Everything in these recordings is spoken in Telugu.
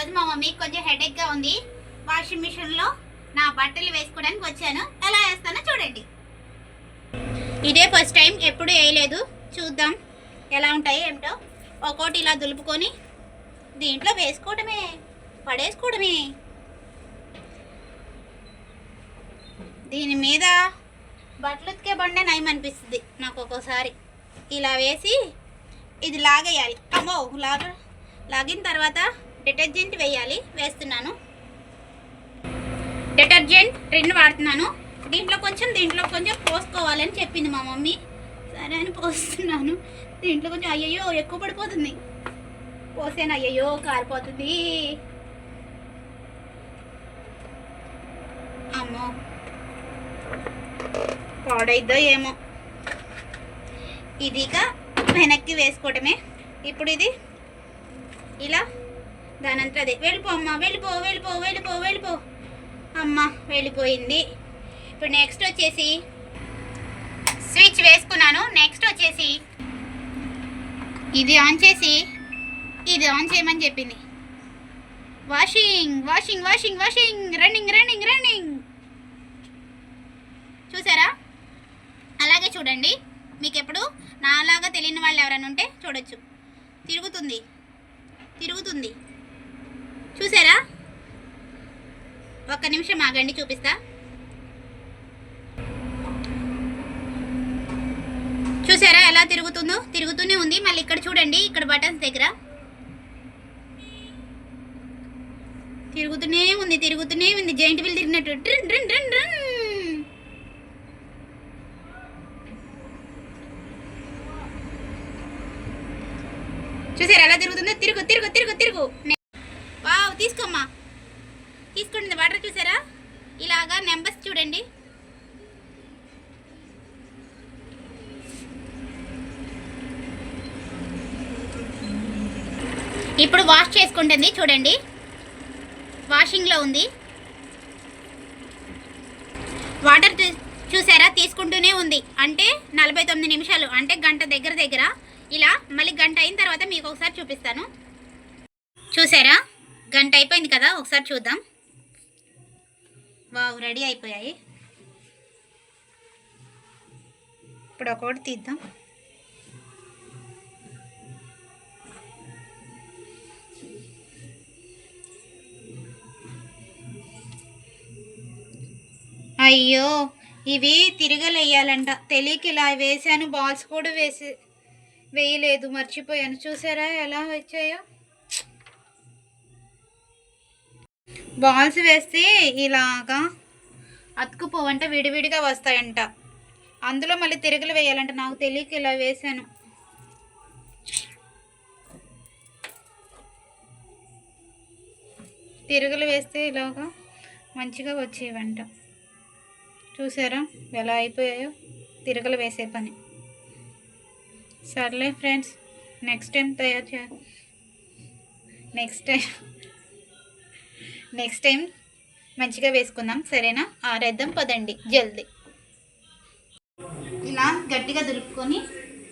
ఈరోజు మా మమ్మీకి కొంచెం హెడేక్గా ఉంది. వాషింగ్ మిషన్లో నా బట్టలు వేసుకోవడానికి వచ్చాను. ఎలా వేస్తానో చూడండి. ఇదే ఫస్ట్ టైం ఎప్పుడు వేయలేదు. చూద్దాం ఎలా ఉంటాయి ఏమిటో. ఒక్కోటి ఇలా దులుపుకొని దీంట్లో వేసుకోవడమే పడేసుకోవడమే. దీని మీద బట్టలు ఉతికే బండే నయం అనిపిస్తుంది నాకు ఒక్కోసారి. ఇలా వేసి ఇది లాగేయాలి. అమ్మో లాగ లాగిన తర్వాత డిటర్జెంట్ వేయాలి వేస్తున్నాను. డిటర్జెంట్ రెండు వాడుతున్నాను. దీంట్లో కొంచెం దీంట్లో కొంచెం పోసుకోవాలని చెప్పింది మా మమ్మీ. సరే అని పోస్తున్నాను. దీంట్లో కొంచెం అయ్యయ్యో ఎక్కువ పడిపోతుంది. పోసాను? అయ్యయ్యో కారిపోతుంది. అమ్మో. పాడైద్దో ఏమో. ఇదిగా వెనక్కి వేసుకోవటమే. ఇప్పుడు ఇది ఇలా దానంతా అదే. వెళ్ళిపో అమ్మ వెళ్ళిపో వెళ్ళిపో వెళ్ళిపో వెళ్ళిపో. అమ్మ వెళ్ళిపోయింది. ఇప్పుడు నెక్స్ట్ వచ్చేసి స్విచ్ వేసుకున్నాను. నెక్స్ట్ వచ్చేసి ఇది ఆన్ చేసి ఇది ఆన్ చేయమని చెప్పింది. Washing washing washing washing running running running చూసారా? అలాగే చూడండి. మీకు ఎప్పుడు నాలాగా తెలియని వాళ్ళు ఎవరైనా ఉంటే చూడొచ్చు. తిరుగుతుంది. తిరుగుతుంది. చూసారా? ఒక్క నిమిషం ఆగండి చూపిస్తా. చూసారా ఎలా తిరుగుతుందో? తిరుగుతూనే ఉంది. మళ్ళీ ఇక్కడ చూడండి ఇక్కడ బటన్స్ దగ్గర. తిరుగుతూనే ఉంది తిరుగుతూనే ఉంది. జైంట్ వీల్ తిరిగినట్టు. డ్రిన్ డ్రిన్ డ్రిన్ డ్రిన్. చూసారా ఎలా తిరుగుతుందో? తిరుగు తిరుగు తిరుగు తిరుగు. తీసుకోండి వాటర్ చూసారా? ఇలాగా నెంబర్స్ చూడండి. ఇప్పుడు వాష్ చేసుకుంటుంది చూడండి. వాషింగ్లో ఉంది. వాటర్ చూసారా? తీసుకుంటూనే ఉంది. అంటే నలభై తొమ్మిది నిమిషాలు అంటే గంట దగ్గర దగ్గర. ఇలా మళ్ళీ గంట అయిన తర్వాత మీకు ఒకసారి చూపిస్తాను. చూసారా? గంట అయిపోయింది కదా ఒకసారి చూద్దాం. వావ్ రెడీ అయిపోయాయి. ఇప్పుడు ఒకటి తీద్దాం. అయ్యో ఇవి తిరగలేయాలంట. తెలియక ఇలా వేసాను బాల్స్ కూడా వేసి వేయలేదు మర్చిపోయాను. చూసారా ఎలా వచ్చాయో? బాల్స్ వేస్తే ఇలాగా అతుకుపోవంట విడివిడిగా వస్తాయంట. అందులో మళ్ళీ తిరగలు వేయాలంట. నాకు తెలియక ఇలా వేసాను తిరగలు వేస్తే ఇలాగా మంచిగా వచ్చేవంట. చూసారా? ఎలా అయిపోయాయో? తిరగలు వేసే పని. సర్లే ఫ్రెండ్స్ నెక్స్ట్ టైం తయారు చే నెక్స్ట్ టైం నెక్స్ట్ టైం మంచిగా వేసుకుందాం సరేనా? ఆరేద్దాం పదండి జల్దీ. ఇలా గట్టిగా దులుపుకొని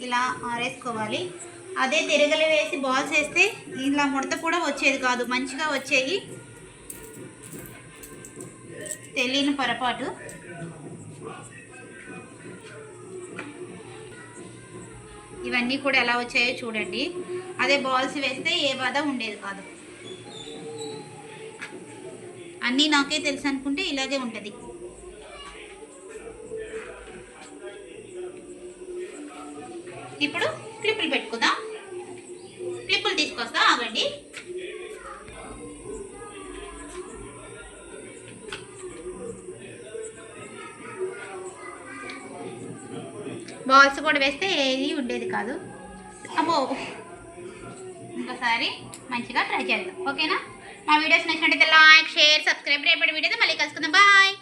ఇలా ఆరేసుకోవాలి. అదే తిరగలు వేసి బాల్స్ వేస్తే ఇలా ముడత కూడా వచ్చేది కాదు మంచిగా వచ్చేవి తెలియని పొరపాటు. ఇవన్నీ కూడా ఎలా వచ్చాయో చూడండి. అదే బాల్స్ వేస్తే ఏ బాధ ఉండేది కాదు. అన్నీ నాకే తెలుసు అనుకుంటే ఇలాగే ఉంటుంది. ఇప్పుడు క్లిప్పులు పెట్టుకుందాం. క్లిప్పులు తీసుకొస్తా ఆగండి. బాల్స్ కూడా వేస్తే ఏది ఉండేది కాదు. అమ్మో ఇంకోసారి మంచిగా ట్రై చేద్దాం. ఓకేనా? మా వీడియోస్ నచ్చినట్టయితే లైక్ షేర్ సబ్స్క్రైబ్ రేపటి వీడియోతో మళ్ళీ కలుసుకుందాం. బాయ్